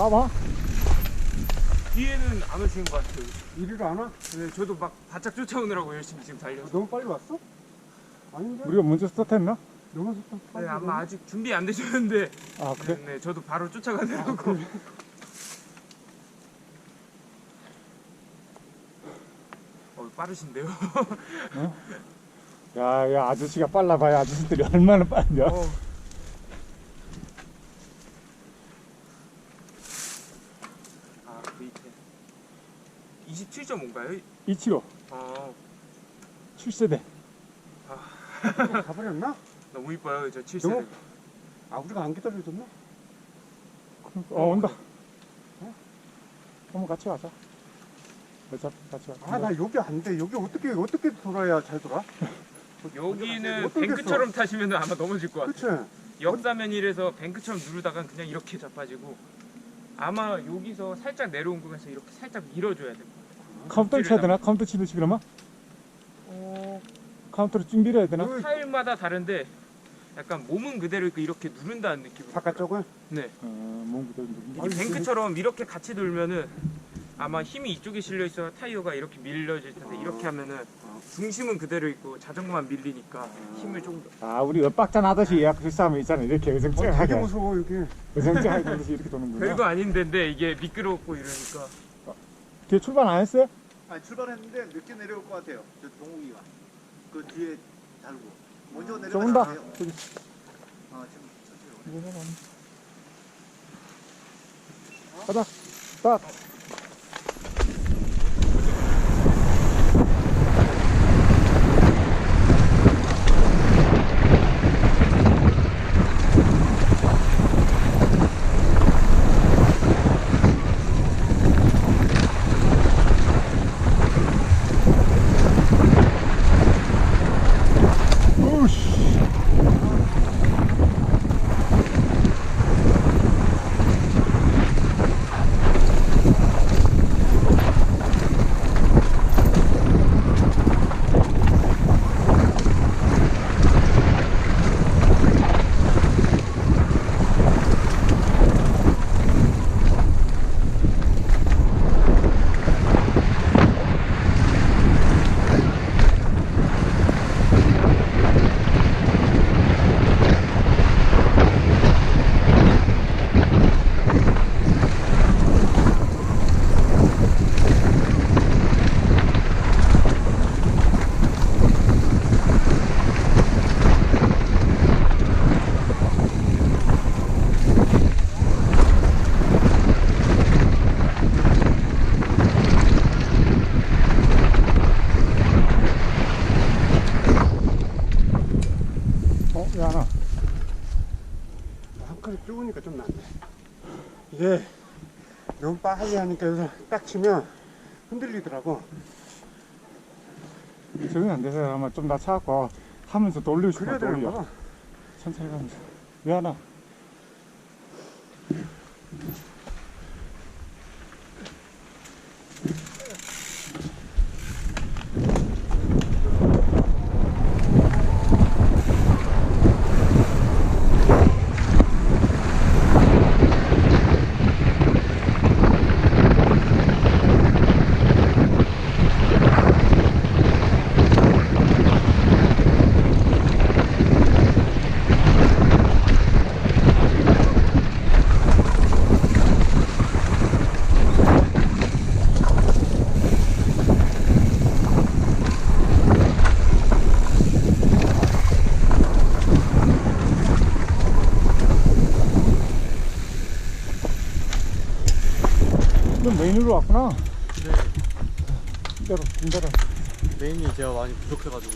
가봐. 뒤에는 안 오시는 것 같아요. 이리로 안 와? 네, 저도 막 바짝 쫓아오느라고 열심히 지금 달려서. 너무 빨리 왔어? 아닌데? 우리가 먼저 스타트했나? 너무 좋다. 네, 아마 아직 준비 안 되셨는데. 아 그래? 네, 네, 저도 바로 쫓아가느라고. 어, 빠르신데요? 야, 야 아저씨가 빨라 봐야 아저씨들이 얼마나 빠르냐. 어. 아, 그 밑에. 27.5인가요? 275 어, 7세대. 가버렸나? 너무 이뻐요, 저 7세대. 너무- 아, 우리가 안 기다려줬나? 어 온다. 어? 한번 같이 가자. 어차피 같이 가자. 아, 나 여기 안 돼. 여기 어떻게, 어떻게 돌아야 잘 돌아? 여기는 뱅크처럼 타시면 아마 넘어질 것 같아요. 그치? 역사면이라서 뱅크처럼 누르다가 그냥 이렇게 자빠지고 아마 여기서 살짝 내려온 곳에서 이렇게 살짝 밀어줘야 돼요. 카운터를 쳐야 되나? 카운터 치듯이 그러면? 어, 카운터를 쭉 밀어야 되나? 그 스타일마다 다른데 약간 몸은 그대로 있고 이렇게 누른다는 느낌으로. 바깥쪽은? 네. 어, 몸 그대로 누르는 이게 뱅크처럼 이렇게 같이 돌면은 아마 힘이 이쪽에 실려 있어 타이어가 이렇게 밀려질 텐데 이렇게 하면은 중심은 그대로 있고 자전거만 밀리니까 힘을 조금 더. 아, 우리 엇박자 나듯이 예약 비싸면 있잖아. 이렇게 어, 되게 의정증하게. 무서워, 여기. 의정증하게 돌듯이 이렇게 도는구나. 별거 아닌 데인데 이게 미끄럽고 이러니까 뒤에 출발 안 했어요? 아니 출발했는데 늦게 내려올 것 같아요. 저 동욱이가 그 뒤에 달고 먼저 저. 안 돼요. 저기. 아 지금 천천히 오네. 가자. 우씨. 이게 너무 빨리 하니까 여기서 딱 치면 흔들리더라고. 적응 안 돼서 아마 좀 낮춰갖고 하면서 돌리고 되는 돌려. 천천히 가면서. 왜 하나? 너 메인으로 왔구나. 네. 진짜로, 진짜로. 메인이 제가 많이 부족해가지고